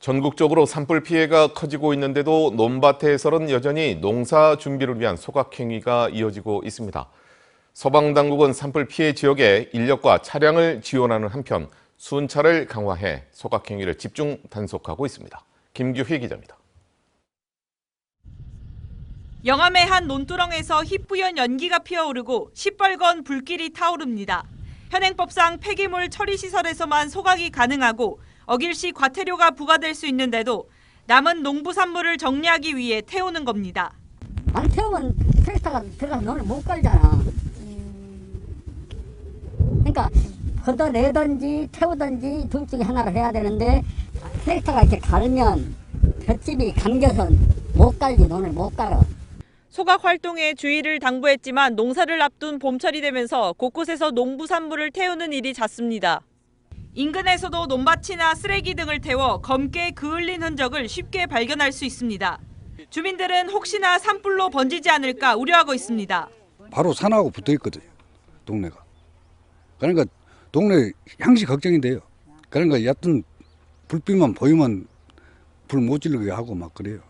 전국적으로 산불 피해가 커지고 있는데도 논밭에서는 여전히 농사 준비를 위한 소각행위가 이어지고 있습니다. 소방당국은 산불 피해 지역에 인력과 차량을 지원하는 한편 순찰을 강화해 소각행위를 집중 단속하고 있습니다. 김규희 기자입니다. 영암의 한 논두렁에서 희뿌연 연기가 피어오르고 시뻘건 불길이 타오릅니다. 현행법상 폐기물 처리 시설에서만 소각이 가능하고 어길 시 과태료가 부과될 수 있는데도 남은 농부산물을 정리하기 위해 태우는 겁니다. 안 태우면 트랙터가 들어가서 너를 못 갈잖아. 그러니까 걷어내든지 태우든지 둘 중에 하나를 해야 되는데 트랙터가 이렇게 가르면 볏집이 감겨서 못 갈지 너를 못 갈아. 소각 활동에 주의를 당부했지만 농사를 앞둔 봄철이 되면서 곳곳에서 농부산물을 태우는 일이 잦습니다. 인근에서도 논밭이나 쓰레기 등을 태워 검게 그을린 흔적을 쉽게 발견할 수 있습니다. 주민들은 혹시나 산불로 번지지 않을까 우려하고 있습니다. 바로 산하고 붙어 있거든요. 동네가. 그러니까 동네 향시 걱정이 돼요. 그러니까 얕은 불빛만 보이면 불못 지르게 하고 막 그래요.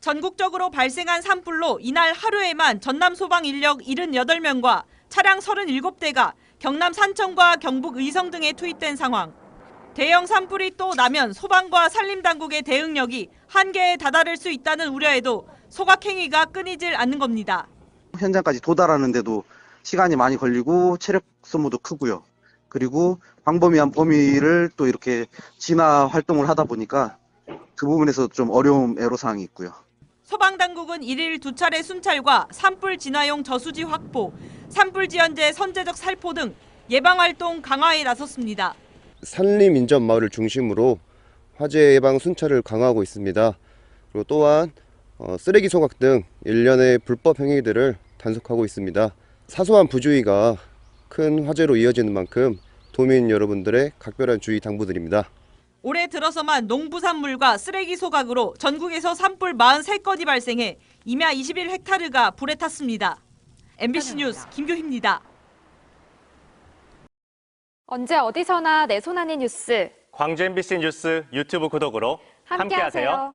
전국적으로 발생한 산불로 이날 하루에만 전남 소방 인력 78명과 차량 37대가 경남 산청과 경북 의성 등에 투입된 상황. 대형 산불이 또 나면 소방과 산림당국의 대응력이 한계에 다다를 수 있다는 우려에도 소각행위가 끊이질 않는 겁니다. 현장까지 도달하는데도 시간이 많이 걸리고 체력 소모도 크고요. 그리고 광범위한 범위를 또 이렇게 진화 활동을 하다 보니까 그 부분에서 좀 어려움 애로사항이 있고요. 소방당국은 일일 두 차례 순찰과 산불 진화용 저수지 확보, 산불 지연제 선제적 살포 등 예방활동 강화에 나섰습니다. 산림 인접 마을을 중심으로 화재 예방 순찰을 강화하고 있습니다. 그리고 또한 어, 쓰레기 소각 등 일련의 불법 행위들을 단속하고 있습니다. 사소한 부주의가 큰 화재로 이어지는 만큼 도민 여러분들의 각별한 주의 당부드립니다. 올해 들어서만 농부산물과 쓰레기 소각으로 전국에서 산불 43건이 발생해 임야 21헥타르가 불에 탔습니다. MBC 뉴스 김교희입니다. 언제 어디서나 내 손 안의 뉴스 광주 MBC 뉴스 유튜브 구독으로 함께하세요. 함께하세요.